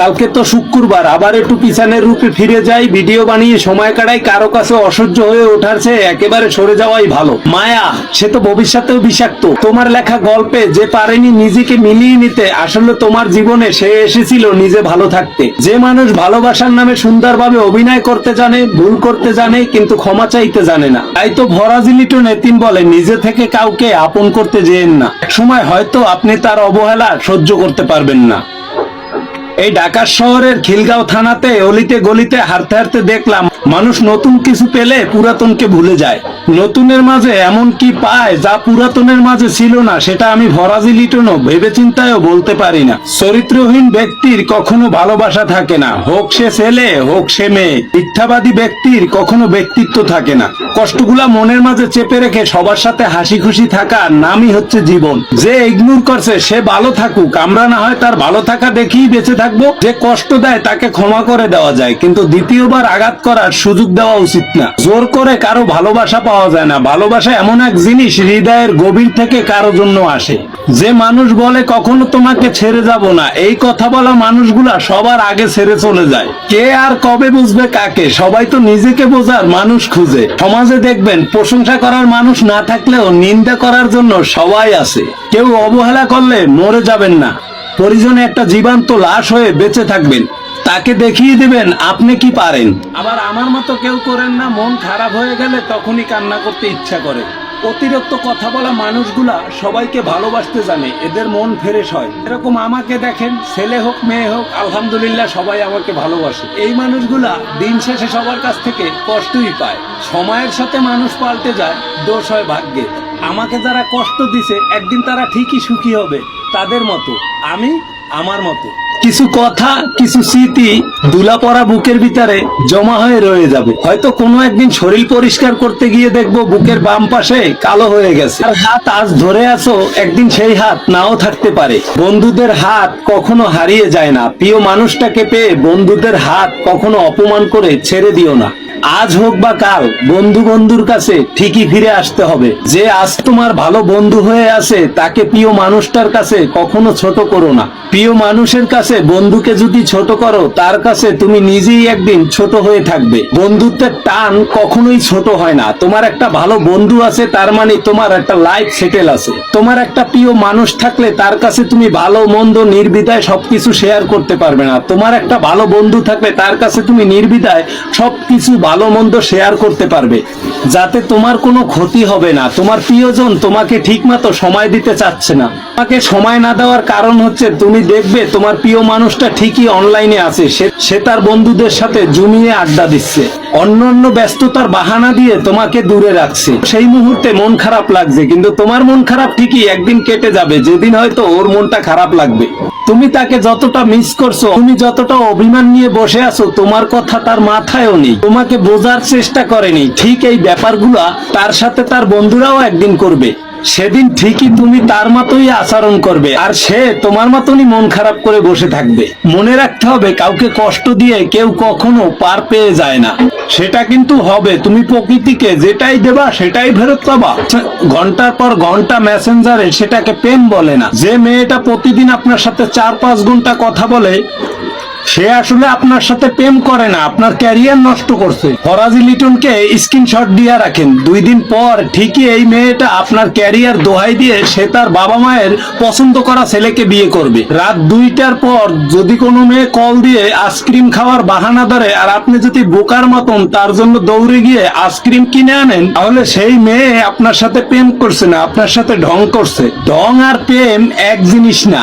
কালকে তো শুক্রবার, আবার একটু পিছনের রূপে ফিরে যাই, ভিডিও বানিয়ে সময় কাটাই, কারও কাছে অসহ্য হয়ে ওঠার চেয়ে একেবারে সরে যাওয়াই ভালো। মায়া, সে তো ভবিষ্যতেও বিষাক্ত। তোমার লেখা গল্পে যে পারেনি নিজেকে মিলিয়ে নিতে, আসলে তোমার জীবনে সে এসেছিল নিজে ভালো থাকতে। যে মানুষ ভালোবাসার নামে সুন্দরভাবে অভিনয় করতে জানে, ভুল করতে জানে, কিন্তু ক্ষমা চাইতে জানে না। তাই তো ভরাজিলিটো নেতিন বলে, নিজে থেকে কাউকে আপন করতে যেন না। সময় হয়তো আপনি তার অবহেলা সহ্য করতে পারবেন না। এই ঢাকা শহরের খিলগাঁও থানাতে অলিতে গলিতে হারতে হারতে দেখলাম মানুষ নতুন কিছু পেলে পুরাতনকে ভুলে যায়। নতুনের মাঝে এমন কি পায় যা পুরাতনের মাঝে ছিল না, সেটা আমি ভরাজি লিটনও ভেবে চিন্তায়ও বলতে পারি না। চরিত্রহীন ব্যক্তির কখনো ভালোবাসা থাকে না। হোক সে ছেলে, হোক সে মেয়ে, মিথ্যাবাদী ব্যক্তির কখনো ব্যক্তিত্ব থাকে না। কষ্টগুলা মনের মাঝে চেপে রেখে সবার সাথে হাসি খুশি থাকা নামই হচ্ছে জীবন। যে ইগনোর করছে, সে ভালো থাকুক। আমরা না হয় তার ভালো থাকা দেখেই বেঁচে থাকব। যে কষ্ট দেয়, তাকে ক্ষমা করে দেওয়া যায়। কিন্তু দ্বিতীয়বার আঘাত করার সুযোগ দেওয়া উচিত না। জোর করে কারও ভালোবাসা পাওয়া যায় না। ভালোবাসা এমন এক জিনিস, হৃদয়ের গভীর থেকে কারও জন্য আসে। যে মানুষ বলে, কখনো তোমাকে ছেড়ে যাব না। এই কথা বলা মানুষগুলা সবার আগে ছেড়ে চলে যায়। কে আর কবে বুঝবে কাকে? সবাই তো নিজেকে বোঝার মানুষ খুঁজে। সমাজে দেখবেন, প্রশংসা করার মানুষ না থাকলেও নিন্দা করার জন্য সবাই আছে কেউ অবহেলা করলে মরে যাবেন না। পরিজনে একটা জীবান্ত লাশ হয়ে বেঁচে থাকবেন। তাকে দেখিয়ে দিবেন, আপনি কি পারেন? আবার আমার মতো কেউ করেন না, মন খারাপ হয়ে গেলে তখনই কান্না করতে ইচ্ছা করে। অতিরিক্ত কথা বলা মানুষগুলা সবাইকে ভালোবাসতে জানে, এদের মন ফ্রেশ হয়। এরকম আমাকে দেখেন, ছেলে হোক, মেয়ে হোক, আলহামদুলিল্লাহ সবাই আমাকে ভালোবাসে। এই মানুষগুলা দিন শেষে সবার কাছ থেকে কষ্টই পায়। সময়ের সাথে মানুষ পাল্টে যায়, দোষ হয় ভাগ্যে আমাকে যারা কষ্ট দিছে, একদিন তারা ঠিকই সুখী হবে, তাদের মতো। আমি আমার মতো। কিছু কথা, কিছু স্মৃতি দুলা পড়া বুকের ভিতরে জমা হয়ে রয়ে যাবে। হয়তো কোনো একদিন শরীর পরিষ্কার করতে গিয়ে দেখব বুকের বাম পাশে কালো হয়ে গেছে। আর হাত আজ ধরে আছো, একদিন সেই হাত নাও থাকতে পারে। বন্ধুদের হাত কখনো হারিয়ে যায় না। প্রিয় মানুষটাকে পেয়ে বন্ধুদের হাত কখনো অপমান করে ছেড়ে দিও না। আজ হোক বা কাল, বন্ধু বন্ধুর কাছে ঠিকই ফিরে আসতে হবে। যে আজ তোমার ভালো বন্ধু হয়ে আছে, তাকে প্রিয় মানুষটার কাছে কখনো ছোট করো না। প্রিয় মানুষের কাছে বন্ধুকে যদি ছোট করো, তার কাছে তুমি নিজেই একদিন ছোট হয়ে থাকবে। বন্ধুত্বের টান কখনোই ছোট হয় না। তোমার একটা ভালো বন্ধু আছে, তার মানে তোমার একটা লাইফ সেটেল আছে। তোমার একটা প্রিয় মানুষ থাকলে তার কাছে তুমি ভালো, মন্দ, নির্বিধায় সবকিছু শেয়ার করতে পারবে না। তোমার একটা ভালো বন্ধু থাকলে তার কাছে তুমি নির্বিধায় সবকিছু ভালো, মন্দ শেয়ার করতে পারবে। যাতে তোমার কোনো ক্ষতি হবে না। তোমার প্রিয়জন তোমাকে ঠিকমতো সময় দিতে চাচ্ছে না। তোমাকে সময় না দেওয়ার কারণ হচ্ছে তুমি দেখবে তোমার প্রিয় মানুষটা ঠিকই অনলাইনে আছে। সে তার বন্ধুদের সাথে জমিয়ে আড্ডা দিচ্ছে। অন্য অন্য ব্যস্ততার বাহানা দিয়ে তোমাকে দূরে রাখছে। সেই মুহূর্তে মন খারাপ লাগছে, কিন্তু তোমার মন খারাপ ঠিকই একদিন কেটে যাবে। যেদিন হয়তো ওর মনটা খারাপ লাগবে। তুমি তাকে যতটা মিস করছ, তুমি যতটা অভিমান নিয়ে বসে আছো, তোমার কথা তার মাথায়ও নেই। তোমাকে বোঝার চেষ্টা করেনি। ঠিক এই ব্যাপারগুলা তার সাথে তার বন্ধুরাও একদিন করবে। সেদিন ঠিকই তুমি তার মতোই আচরণ করবে, আর সে তোমার মতনই মন খারাপ করে বসে থাকবে। মনে রাখতে হবে, কাউকে কষ্ট দিয়ে কেউ কখনো পার পেয়ে যায় না। সেটা কিন্তু হবে, তুমি প্রকৃতিকে যেটাই দেবা, সেটাই ফেরত পাবা। ঘণ্টার পর ঘণ্টা মেসেঞ্জারে সেটাকে প্রেম বলে না। যে মেয়েটা প্রতিদিন আপনার সাথে চার পাঁচ ঘণ্টা কথা বলে সে আসলে আপনার সাথে প্রেম করে না, আপনার ক্যারিয়ার নষ্ট করছে। ফরাজি লিটনকে স্ক্রিনশট দিয়ে রাখেন। দুই দিন পর ঠিকই এই মেয়েটা আপনার ক্যারিয়ার দোহাই দিয়ে সে তার বাবা মায়ের পছন্দ করা ছেলেকে বিয়ে করবে। রাত দুইটার পর যদি কোনো মেয়ে কল দিয়ে আইসক্রিম খাওয়ার বাহানা ধরে, আর আপনি যদি বোকার মতন তার জন্য দৌড়ে গিয়ে আইসক্রিম কিনে আনেন, তাহলে সেই মেয়ে আপনার সাথে প্রেম করছে না, আপনার সাথে ঢং করছে। ঢং আর প্রেম এক জিনিস না।